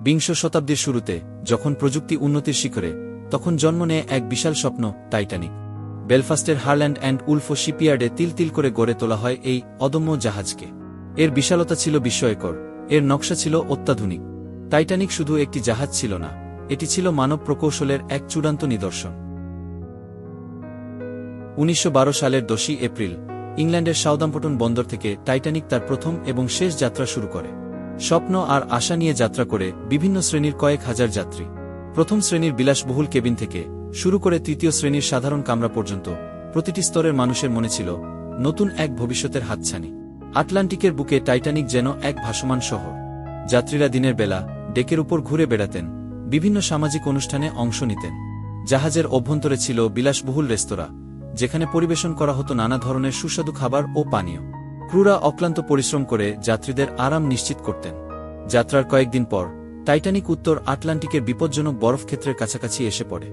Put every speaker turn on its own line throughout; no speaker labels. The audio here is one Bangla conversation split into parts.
বিংশ শতাব্দীর শুরুতে, যখন প্রযুক্তি উন্নতির শিখরে, তখন জন্ম নেয় এক বিশাল স্বপ্ন, টাইটানিক। বেলফাস্টের হারল্যান্ড অ্যান্ড উলফো শিপইয়ার্ডে তিল তিল করে গড়ে তোলা হয় এই অদম্য জাহাজকে। এর বিশালতা ছিল বিস্ময়কর, এর নকশা ছিল অত্যাধুনিক। টাইটানিক শুধু একটি জাহাজ ছিল না, এটি ছিল মানব প্রকৌশলের এক চূড়ান্ত নিদর্শন। উনিশশো বারো সালের দশই এপ্রিল, ইংল্যান্ডের সাউদাম্পটন বন্দর থেকে টাইটানিক তার প্রথম এবং শেষ যাত্রা শুরু করে। স্বপ্ন আর আশা নিয়ে যাত্রা করে বিভিন্ন শ্রেণির কয়েক হাজার যাত্রী। প্রথম শ্রেণির বিলাসবহুল কেবিন থেকে শুরু করে তৃতীয় শ্রেণির সাধারণ কামরা পর্যন্ত প্রতিটি স্তরের মানুষের মনে ছিল নতুন এক ভবিষ্যতের হাতছানি। আটলান্টিকের বুকে টাইটানিক যেন এক ভাসমান শহর। যাত্রীরা দিনের বেলা ডেকের উপর ঘুরে বেড়াতেন, বিভিন্ন সামাজিক অনুষ্ঠানে অংশ নিতেন। জাহাজের অভ্যন্তরে ছিল বিলাসবহুল রেস্তোরাঁ, যেখানে পরিবেশন করা হতো নানা ধরনের সুস্বাদু খাবার ও পানীয়। ক্রুরা অক্লান্ত পরিশ্রম করে যাত্রীদের আরাম নিশ্চিত করতেন। যাত্রার কয়েকদিন পর, টাইটানিক উত্তর আটলান্টিকের বিপজ্জনক বরফ ক্ষেত্রের কাছাকাছি এসে পড়ে।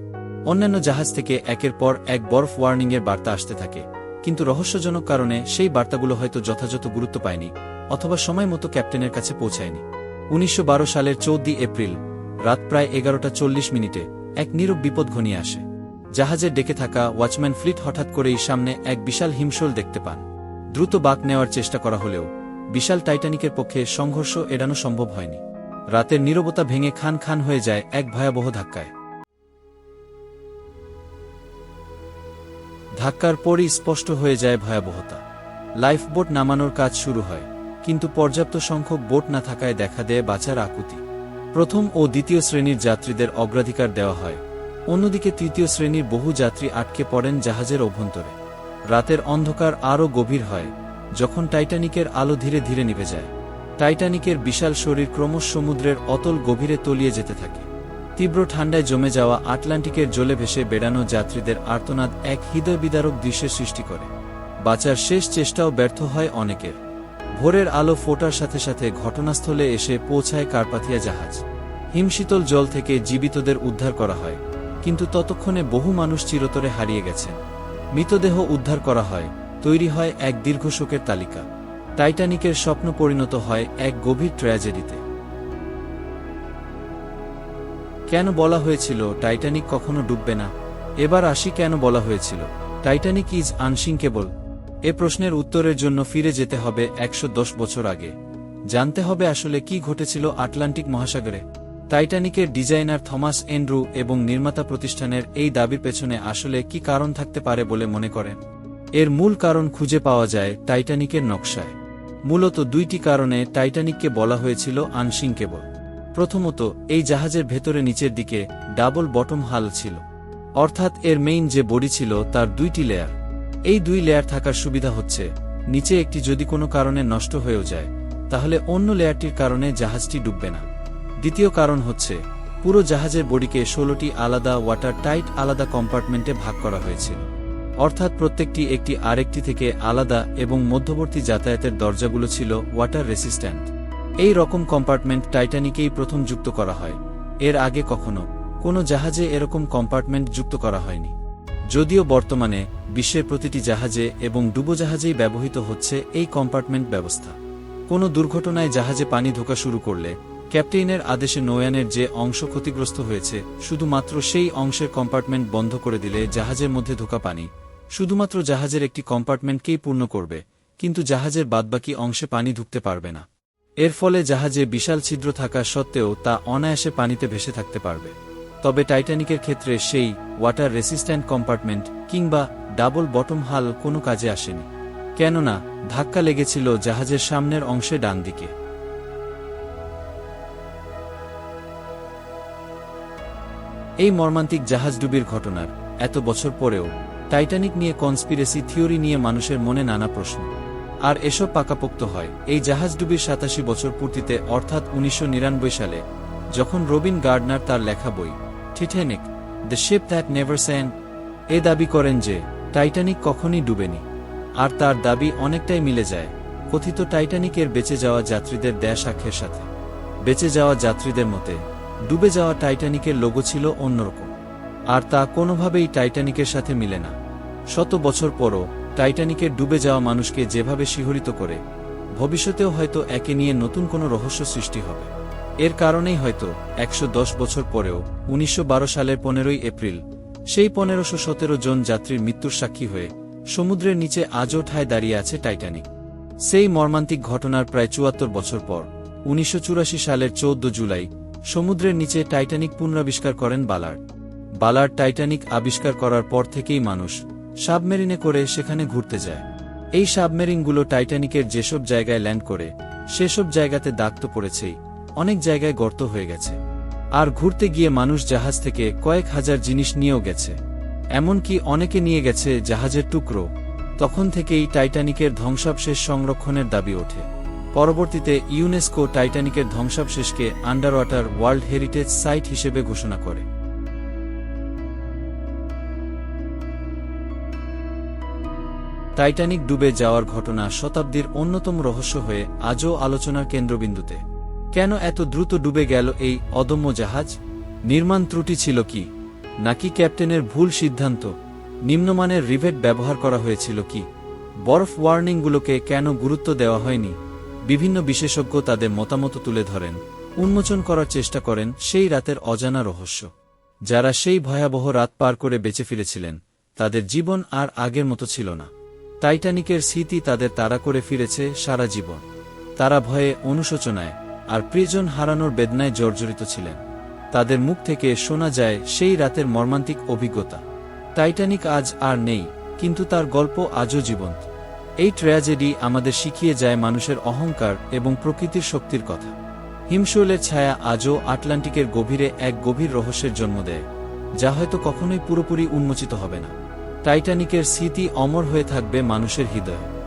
অন্যান্য জাহাজ থেকে একের পর এক বরফ ওয়ার্নিংয়ের বার্তা আসতে থাকে। কিন্তু রহস্যজনক কারণে সেই বার্তাগুলো হয়তো যথাযথ গুরুত্ব পায়নি, অথবা সময় মতো ক্যাপ্টেনের কাছে পৌঁছায়নি। উনিশশো বারো সালের চৌদ্দই এপ্রিল, রাত প্রায় এগারোটা চল্লিশ মিনিটে এক নীরব বিপদ ঘনিয়ে আসে। জাহাজের ডেকে থাকা ওয়াচম্যান ফ্লিট হঠাৎ করেই সামনে এক বিশাল হিমশোল দেখতে পান। দ্রুত বাক নেওয়ার চেষ্টা করা হলেও বিশাল টাইটানিকের পক্ষে সংঘর্ষ এড়ানো সম্ভব হয়নি। রাতের নীরবতা ভেঙে খান খান হয়ে যায় এক ভয়াবহ ধাক্কায়। ধাক্কার পরই স্পষ্ট হয়ে যায় ভয়াবহতা। লাইফ বোট নামানোর কাজ শুরু হয়, কিন্তু পর্যাপ্ত সংখ্যক বোট না থাকায় দেখা দেয় বাঁচার আকুতি। প্রথম ও দ্বিতীয় শ্রেণির যাত্রীদের অগ্রাধিকার দেওয়া হয়, অন্যদিকে তৃতীয় শ্রেণির বহু যাত্রী আটকে পড়েন জাহাজের অভ্যন্তরে। রাতের অন্ধকার আরও গভীর হয়, যখন টাইটানিকের আলো ধীরে ধীরে নিভে যায়। টাইটানিকের বিশাল শরীর ক্রমশ সমুদ্রের অতল গভীরে তলিয়ে যেতে থাকে। তীব্র ঠান্ডায় জমে যাওয়া আটলান্টিকের জলে ভেসে বেড়ানো যাত্রীদের আর্তনাদ এক হৃদয় বিদারক দৃশ্যের সৃষ্টি করে। বাঁচার শেষ চেষ্টাও ব্যর্থ হয় অনেকের। ভোরের আলো ফোটার সাথে সাথে ঘটনাস্থলে এসে পৌঁছায় কার্পাথিয়া জাহাজ। হিমশীতল জল থেকে জীবিতদের উদ্ধার করা হয়, কিন্তু ততক্ষণে বহু মানুষ চিরতরে হারিয়ে গেছেন। মৃতদেহ উদ্ধার করা হয়, তৈরি হয় এক দীর্ঘ শোকের তালিকা। টাইটানিকের স্বপ্ন পরিণত হয় এক গভীর ট্র্যাজেডিতে। কেন বলা হয়েছিল টাইটানিক কখনো ডুববে না? এবার আসি কেন বলা হয়েছিল। টাইটানিক ইজ আনসিঙ্কেবল এ প্রশ্নের উত্তরের জন্য ফিরে যেতে হবে একশো দশ বছর আগে। জানতে হবে আসলে কি ঘটেছিল আটলান্টিক মহাসাগরে। টাইটানিকের ডিজাইনার থমাস এন্ড্রু এবং নির্মাতা প্রতিষ্ঠানের এই দাবির পেছনে আসলে কি কারণ থাকতে পারে বলে মনে করেন। এর মূল কারণ খুঁজে পাওয়া যায় টাইটানিকের নকশায়। মূলত দুইটি কারণে টাইটানিককে বলা হয়েছিল আনসিং কেবল। প্রথমত, এই জাহাজের ভেতরে নিচের দিকে ডাবল বটম হাল ছিল। অর্থাৎ এর মেইন যে বডি ছিল তার দুইটি লেয়ার। এই দুই লেয়ার থাকার সুবিধা হচ্ছে, নিচে একটি যদি কোনো কারণে নষ্ট হয়েও যায়, তাহলে অন্য লেয়ারটির কারণে জাহাজটি ডুববে না। দ্বিতীয় কারণ হচ্ছে, পুরো জাহাজের বডিকে ষোলোটি আলাদা ওয়াটার টাইট আলাদা কম্পার্টমেন্টে ভাগ করা হয়েছে। অর্থাৎ প্রত্যেকটি একটি আরেকটি থেকে আলাদা এবং মধ্যবর্তী যাতায়াতের দরজাগুলো ছিল ওয়াটার রেসিস্ট্যান্ট। এই রকম কম্পার্টমেন্ট টাইটানিকেই প্রথম যুক্ত করা হয়। এর আগে কখনো কোনো জাহাজে এরকম কম্পার্টমেন্ট যুক্ত করা হয়নি। যদিও বর্তমানে বিশ্বের প্রতিটি জাহাজে এবং ডুবোজাহাজেই ব্যবহৃত হচ্ছে এই কম্পার্টমেন্ট ব্যবস্থা। কোনো দুর্ঘটনায় জাহাজে পানি ঢোকা শুরু করলে ক্যাপ্টেইনের আদেশে নৌয়ানের যে অংশ ক্ষতিগ্রস্ত হয়েছে, শুধুমাত্র সেই অংশের কম্পার্টমেন্ট বন্ধ করে দিলে জাহাজের মধ্যে ঢোকা পানি। শুধুমাত্র জাহাজের একটি কম্পার্টমেন্টকেই পূর্ণ করবে, কিন্তু জাহাজের বাদবাকি অংশে পানি ঢুকতে পারবে না। এর ফলে জাহাজে বিশাল ছিদ্র থাকা সত্ত্বেও তা অনায়াসে পানিতে ভেসে থাকতে পারবে। তবে টাইটানিকের ক্ষেত্রে সেই ওয়াটার রেসিস্ট্যান্ট কম্পার্টমেন্ট কিংবা ডাবল বটম হাল কোনো কাজে আসেনি। কেননা, ধাক্কা লেগেছিল জাহাজের সামনের অংশে ডান দিকে এই মর্মান্তিক জাহাজডুবির ঘটনার এত বছর পরেও টাইটানিক নিয়ে কনস্পিরেসি থিওরি নিয়ে মানুষের মনে নানা প্রশ্ন। আর এসব পাকাপোক্ত হয়। এই জাহাজডুবির সাতাশি বছর পূর্তিতে, অর্থাৎ উনিশশো নিরানব্বই সালে, যখন রবিন গার্ডনার তার লেখা বই Titanic the ship that never sank এ দাবি করেন যে টাইটানিক কখনই ডুবেনি। আর তার দাবি অনেকটাই মিলে যায়, কথিত টাইটানিকের বেঁচে যাওয়া যাত্রীদের দেয় সাক্ষ্যের সাথে। বেঁচে যাওয়া যাত্রীদের মতে ডুবে যাওয়া টাইটানিকের লোগো ছিল অন্যরকম। আর তা কোনোভাবেই টাইটানিকের সাথে মিলে না। শত বছর পরও টাইটানিকের ডুবে যাওয়া মানুষকে যেভাবে শিহরিত করে, ভবিষ্যতেও হয়তো একে নিয়ে নতুন কোনো রহস্য সৃষ্টি হবে। এর কারণেই হয়তো একশো দশ বছর পরেও উনিশশো বারো সালের পনেরোই এপ্রিল, সেই পনেরোশো সতেরো জন যাত্রীর মৃত্যুর সাক্ষী হয়ে সমুদ্রের নিচে আজও ঠায় দাঁড়িয়ে আছে টাইটানিক। সেই মর্মান্তিক ঘটনার প্রায় চুয়াত্তর বছর পর, উনিশশো চুরাশি সালের চৌদ্দ জুলাই সমুদ্রের নিচে টাইটানিক পুনরাবিষ্কার করেন বালার্ড। বালার্ড টাইটানিক আবিষ্কার করার পর থেকেই মানুষ সাবমেরিনে করে সেখানে ঘুরতে যায়। এই সাবমেরিনগুলো টাইটানিকের যেসব জায়গায় ল্যান্ড করে, সেসব জায়গাতে দাগ তো পড়েছেই, অনেক জায়গায় গর্ত হয়ে গেছে। আর ঘুরতে গিয়ে মানুষ জাহাজ থেকে কয়েক হাজার জিনিস নিয়েও গেছে। এমনকি অনেকে নিয়ে গেছে জাহাজের টুকরো। তখন থেকেই টাইটানিকের ধ্বংসাবশেষ সংরক্ষণের দাবি ওঠে। পরবর্তীতে ইউনেস্কো টাইটানিকের ধ্বংসাবশেষকে under water world heritage site হিসেবে ঘোষণা করে। টাইটানিক ডুবে যাওয়ার ঘটনা শতাব্দীর অন্যতম রহস্য হয়ে আজও আলোচনার কেন্দ্রবিন্দুতে। কেন এত দ্রুত ডুবে গেল এই অদম্য জাহাজ? নির্মাণ ত্রুটি ছিল কি? নাকি ক্যাপ্টেনের ভুল সিদ্ধান্ত? নিম্নমানের রিভেট ব্যবহার করা হয়েছিল কি? বরফ ওয়ার্নিংগুলোকে কেন গুরুত্ব দেওয়া হয়নি? বিভিন্ন বিশেষজ্ঞ তাদের মতামত তুলে ধরেন, উন্মোচন করার চেষ্টা করেন সেই রাতের অজানা রহস্য। যারা সেই ভয়াবহ রাত পার করে বেঁচে ফিরেছিলেন, তাদের জীবন আর আগের মতো ছিল না। টাইটানিকের স্মৃতি তাদের তাড়া করে ফিরেছে সারা জীবন। তারা ভয়ে অনুশোচনায় আর প্রিয়জন হারানোর বেদনায় জর্জরিত ছিলেন। তাদের মুখ থেকে শোনা যায় সেই রাতের মর্মান্তিক অভিজ্ঞতা। টাইটানিক আজ আর নেই, কিন্তু তার গল্প আজও জীবন্ত। এই ট্র্যাজেডি আমাদের শিখিয়ে যায় মানুষের অহংকার এবং প্রকৃতির শক্তির কথা। হিমশৈলের ছায়া আজও আটলান্টিকের গভীরে এক গভীর রহস্যের জন্ম দেয়, যা হয়তো কখনোই পুরোপুরি উন্মোচিত হবে না। টাইটানিকের স্মৃতি অমর হয়ে থাকবে মানুষের হৃদয়ে।